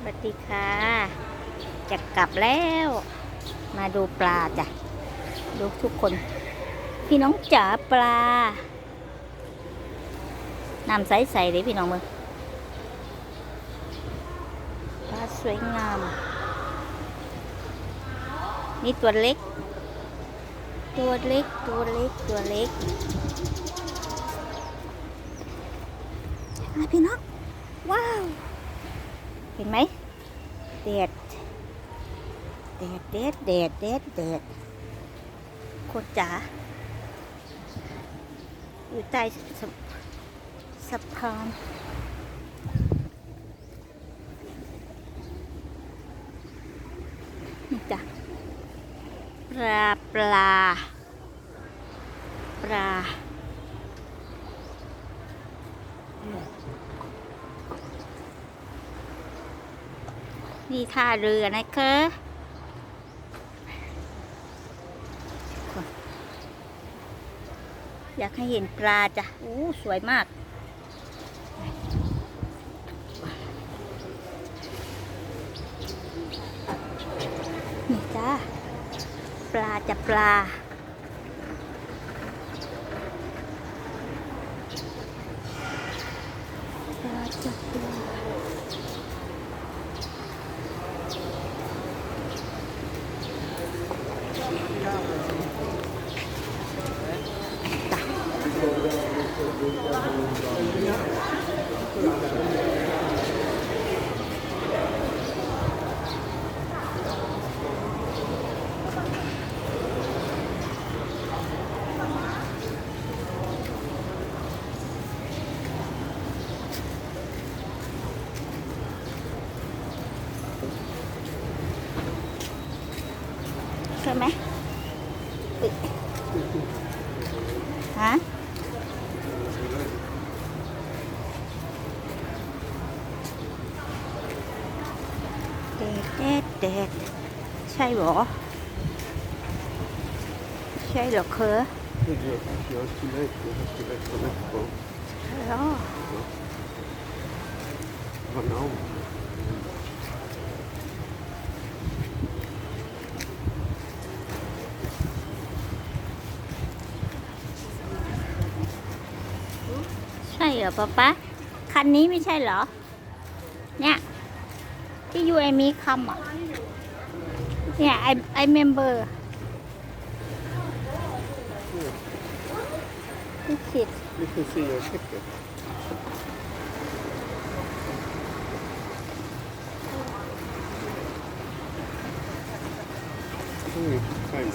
สวัสดีค่ะ จะกลับแล้ว มาดูปลาจ้ะ ดูทุกคน พี่น้องจ๋าปลา น้ำใสๆเลยพี่น้องมือปลาสวยงาม นี่ตัวเล็ก ตัวเล็ก ตัวเล็ก ตัวเล็กอ่พี่น้อง ว้าว เห็นไหมแดดแดดแดดแดดแดดแดดโคตรจ๋าอยู่ใต้สสะพานนี่จ้ะปลาปลาปลา นี่ท่าเรือนะคะอยากให้เห็นปลาจ้ะอู้สวยมาก นี่จ้าปลาจะปลา ปลาจะปลา ใช่ไหมอุ๊ยฮะ แดดแดดแดดใช่หรอ ใช่หรอเคอ Jag har stilett, jag har stilett på nästa. ใช่เหรอใช่เหรอป๊าป๊าคันนี้ไม่ใช่เหรอ เนี่ย ที่ยูไอมีคำอะ เนี่ยไอไอเมมเบอร์ที่คิด Lite CR-tecken. Mm, fine.